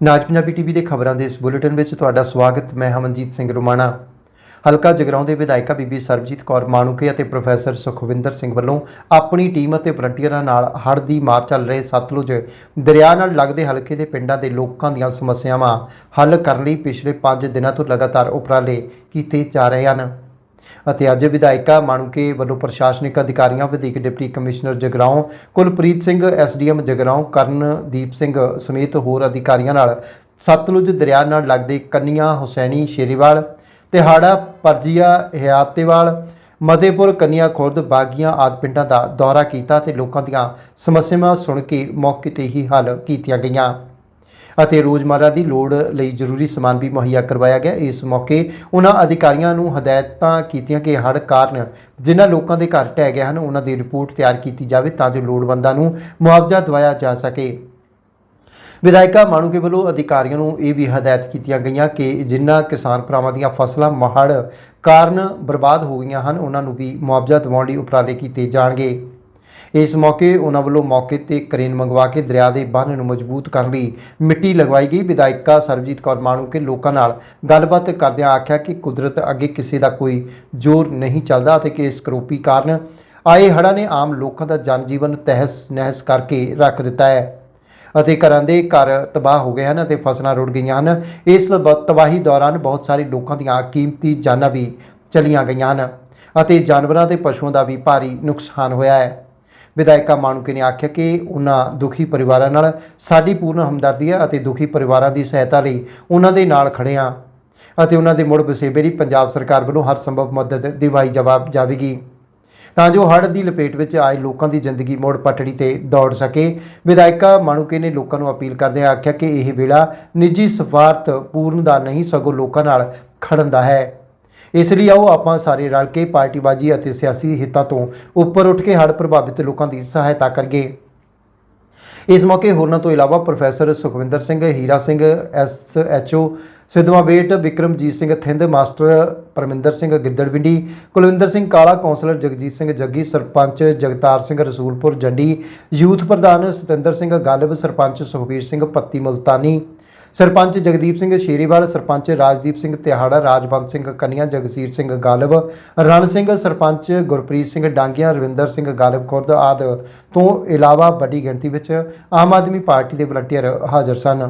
ਨਾਜ Punjabi TV ਦੇ ਖਬਰਾਂ ਦੇ ਇਸ ਬੁਲੇਟਿਨ ਵਿੱਚ ਤੁਹਾਡਾ ਸਵਾਗਤ, ਮੈਂ ਹਮਨਜੀਤ ਸਿੰਘ ਰੁਮਾਣਾ। ਹਲਕਾ ਜਗਰਾਉਂ ਦੇ ਵਿਧਾਇਕਾ ਬੀਬੀ ਸਰਬਜੀਤ ਕੌਰ ਮਾਣੂਕੇ ਅਤੇ ਪ੍ਰੋਫੈਸਰ ਸੁਖਵਿੰਦਰ ਸਿੰਘ ਵੱਲੋਂ ਆਪਣੀ ਟੀਮ ਅਤੇ ਵਲੰਟੀਅਰਾਂ ਨਾਲ ਹੜ੍ਹ ਦੀ ਮਾਰ ਚੱਲ ਰਹੇ ਸਤਲੁਜ ਦਰਿਆ ਨਾਲ ਲੱਗਦੇ ਹਲਕੇ ਦੇ ਪਿੰਡਾਂ ਦੇ ਲੋਕਾਂ ਦੀਆਂ ਸਮੱਸਿਆਵਾਂ ਹੱਲ ਕਰਨ ਲਈ ਪਿਛਲੇ 5 ਦਿਨਾਂ ਤੋਂ ਲਗਾਤਾਰ ਉਪਰਾਲੇ ਕੀਤੇ ਜਾ ਰਹੇ ਹਨ। ਅਤੇ ਅੱਜ ਵਿਧਾਇਕਾ ਮਾਣੂਕੇ ਵੱਲੋਂ ਪ੍ਰਸ਼ਾਸਨਿਕ ਅਧਿਕਾਰੀਆਂ, ਵਧੀਕ deputy commissioner Jagraon, Kulpreet Singh SDM Jagraon, Karandeep Singh ਸਮੇਤ ਹੋਰ ਅਧਿਕਾਰੀਆਂ ਨਾਲ ਸਤਲੁਜ ਦਰਿਆ ਨਾਲ ਲੱਗਦੇ ਕੰਨੀਆਂ ਹੁਸੈਨੀ ਸ਼ੇਰੀਵਾਲ, ਤਿਹਾੜਾ, ਪਰਜੀਆ ਹਿਆਤੇਵਾਲ ਮਦੇਪੁਰ, ਕੰਨੀਆਂ, ਖੁਰਦ, ਬਾਗੀਆਂ ਆਦਿ ਪਿੰਡਾਂ ਦਾ ਦੌਰਾ ਕੀਤਾ ਤੇ ਲੋਕਾਂ ਦੀਆਂ ਸਮੱਸਿਆਵਾਂ ਸੁਣ ਕੇ ਮੌਕੇ ਤੇ ਹੀ ਹੱਲ ਕੀਤੀਆਂ ਗਈਆਂ। ਅਤੇ ਰੋਜ਼ਮਰਰਾ ਦੀ ਲੋੜ ਲਈ ਜ਼ਰੂਰੀ ਸਮਾਨ ਵੀ ਮੁਹੱਈਆ ਕਰਵਾਇਆ ਗਿਆ। ਇਸ ਮੌਕੇ ਉਹਨਾਂ ਅਧਿਕਾਰੀਆਂ ਨੂੰ ਹਦਾਇਤਾਂ ਕੀਤੀਆਂ ਕਿ ਹੜ੍ਹ ਕਾਰਨ ਜਿਨ੍ਹਾਂ ਲੋਕਾਂ ਦੇ ਘਰ ਢਹਿ ਗਏ ਹਨ ਉਹਨਾਂ ਦੀ ਰਿਪੋਰਟ ਤਿਆਰ ਕੀਤੀ ਜਾਵੇ ਤਾਂ ਜੋ ਲੋੜਵੰਦਾਂ ਨੂੰ ਮੁਆਵਜ਼ਾ ਦਿਵਾਇਆ ਜਾ ਸਕੇ। ਵਿਧਾਇਕਾ ਮਾਣੂਕੇ ਵੱਲੋਂ ਅਧਿਕਾਰੀਆਂ ਨੂੰ ਇਹ ਵੀ ਹਦਾਇਤ ਕੀਤੀਆਂ ਗਈਆਂ ਕਿ ਜਿਨ੍ਹਾਂ ਕਿਸਾਨ ਭਰਾਵਾਂ ਦੀਆਂ ਫਸਲਾਂ ਮਹੜ ਕਾਰਨ ਬਰਬਾਦ ਹੋ ਗਈਆਂ ਹਨ ਉਹਨਾਂ ਨੂੰ ਵੀ ਮੁਆਵਜ਼ਾ ਦਿਵਾਉਣ ਲਈ ਉਪਰਾਲੇ ਕੀਤੇ ਜਾਣਗੇ। ਇਸ ਮੌਕੇ ਉਹਨਾਂ ਵੱਲੋਂ ਮੌਕੇ ਤੇ ਕਰੇਨ ਮੰਗਵਾ ਕੇ ਦਰਿਆ ਦੇ ਬੰਨ੍ਹ ਨੂੰ ਮਜ਼ਬੂਤ ਕਰਨ ਲਈ ਮਿੱਟੀ ਲਗਵਾਈ ਗਈ। ਵਿਧਾਇਕਾ ਸਰਬਜੀਤ ਕੌਰ ਮਾਣੂ ਕੇ ਲੋਕਾਂ ਨਾਲ ਗੱਲਬਾਤ ਕਰਦਿਆਂ ਆਖਿਆ ਕਿ ਕੁਦਰਤ ਅੱਗੇ ਕਿਸੇ ਦਾ ਕੋਈ ਜ਼ੋਰ ਨਹੀਂ ਚੱਲਦਾ ਅਤੇ ਕਿ ਇਸ ਕਰੋਪੀ ਕਾਰਨ ਆਏ ਹੜ੍ਹਾਂ ਨੇ ਆਮ ਲੋਕਾਂ ਦਾ ਜਨਜੀਵਨ ਤਹਿਸ ਨਹਿਸ ਕਰਕੇ ਰੱਖ ਦਿੱਤਾ ਹੈ ਅਤੇ ਘਰਾਂ ਦੇ ਘਰ ਤਬਾਹ ਹੋ ਗਏ ਹਨ ਅਤੇ ਫਸਲਾਂ ਰੁੜ ਗਈਆਂ ਹਨ। ਇਸ ਬ- ਤਬਾਹੀ ਦੌਰਾਨ ਬਹੁਤ ਸਾਰੇ ਲੋਕਾਂ ਦੀਆਂ ਕੀਮਤੀ ਜਾਨਾਂ ਵੀ ਚਲੀਆਂ ਗਈਆਂ ਹਨ ਅਤੇ ਜਾਨਵਰਾਂ ਤੇ ਪਸ਼ੂਆਂ ਦਾ ਵੀ ਭਾਰੀ ਨੁਕਸਾਨ ਹੋਇਆ ਹੈ। ਵਿਧਾਇਕਾ ਮਾਣੂਕੇ ਨੇ ਆਖਿਆ ਕਿ ਉਹਨਾਂ ਦੁਖੀ ਪਰਿਵਾਰਾਂ ਨਾਲ ਸਾਡੀ ਪੂਰਨ ਹਮਦਰਦੀ ਹੈ ਅਤੇ ਦੁਖੀ ਪਰਿਵਾਰਾਂ ਦੀ ਸਹਾਇਤਾ ਲਈ ਉਹਨਾਂ ਦੇ ਨਾਲ ਖੜੇ ਹਾਂ ਅਤੇ ਉਹਨਾਂ ਦੇ ਮੁੜ ਵਸੇਬੇ ਲਈ ਪੰਜਾਬ ਸਰਕਾਰ ਵੱਲੋਂ ਹਰ ਸੰਭਵ ਮਦਦ ਦਿਵਾਈ ਜਵਾਬ ਜਾਵੇਗੀ। ਤਾਂ ਜੋ ਹੜ੍ਹ ਦੀ ਲਪੇਟ ਵਿੱਚ ਆਏ ਲੋਕਾਂ ਦੀ ਜ਼ਿੰਦਗੀ ਮੋੜ ਪਟੜੀ ਤੇ ਦੌੜ ਸਕੇ, ਵਿਧਾਇਕਾ ਮਾਣੂਕੇ ਨੇ ਲੋਕਾਂ ਨੂੰ ਅਪੀਲ ਕਰਦਿਆਂ ਆਖਿਆ ਕਿ ਇਹ ਵੇਲਾ ਨਿੱਜੀ ਸਵਾਰਥ ਪੂਰਨ ਦਾ ਨਹੀਂ, ਸਗੋਂ ਲੋਕਾਂ ਨਾਲ ਖੜਨ ਦਾ ਹੈ। ਇਸ ਲਈ ਆਓ ਆਪਾਂ ਸਾਰੇ ਰਲ ਕੇ ਪਾਰਟੀਬਾਜ਼ੀ ਅਤੇ ਸਿਆਸੀ ਹਿੱਤਾਂ ਤੋਂ ਉੱਪਰ ਉੱਠ ਕੇ ਹੜ੍ਹ ਪ੍ਰਭਾਵਿਤ ਲੋਕਾਂ ਦੀ ਸਹਾਇਤਾ ਕਰੀਏ। ਇਸ ਮੌਕੇ ਹੋਰਨਾਂ ਤੋਂ ਇਲਾਵਾ professor Sukhwinder Singh, Hira Singh, S HO Sidhwan Bet, Vikramjit Singh Thind, master Parminder Singh Gidderwindi, Kulwinder Singh Kala, councillor Jagjit Singh Jaggi, sarpanch Jagtar Singh Rasulpur Jandi, youth ਪ੍ਰਧਾਨ ਸਤਿੰਦਰ ਸਿੰਘ ਗਾਲਬ, ਸਰਪੰਚ ਸੁਖਬੀਰ ਸਿੰਘ ਪੱਤੀ ਮੁਲਤਾਨੀ ਸਰਪੰਚ ਜਗਦੀਪ ਸਿੰਘ ਸ਼ੇਰੀਵਾਲ, ਸਰਪੰਚ ਰਾਜਦੀਪ ਸਿੰਘ ਤਿਹਾੜਾ, ਰਾਜਵੰਤ ਸਿੰਘ ਕਨੀਆ, ਜਗਸੀਰ ਸਿੰਘ ਗਾਲਬ, ਰਣ ਸਿੰਘ, ਸਰਪੰਚ ਗੁਰਪ੍ਰੀਤ ਸਿੰਘ ਡਾਂਗੀਆਂ, ਰਵਿੰਦਰ ਸਿੰਘ ਗਾਲਬ ਖੁਰਦ ਆਦਿ ਤੋਂ ਇਲਾਵਾ ਵੱਡੀ ਗਿਣਤੀ ਵਿੱਚ ਆਮ ਆਦਮੀ ਪਾਰਟੀ ਦੇ ਵਲੰਟੀਅਰ ਹਾਜ਼ਰ ਸਨ।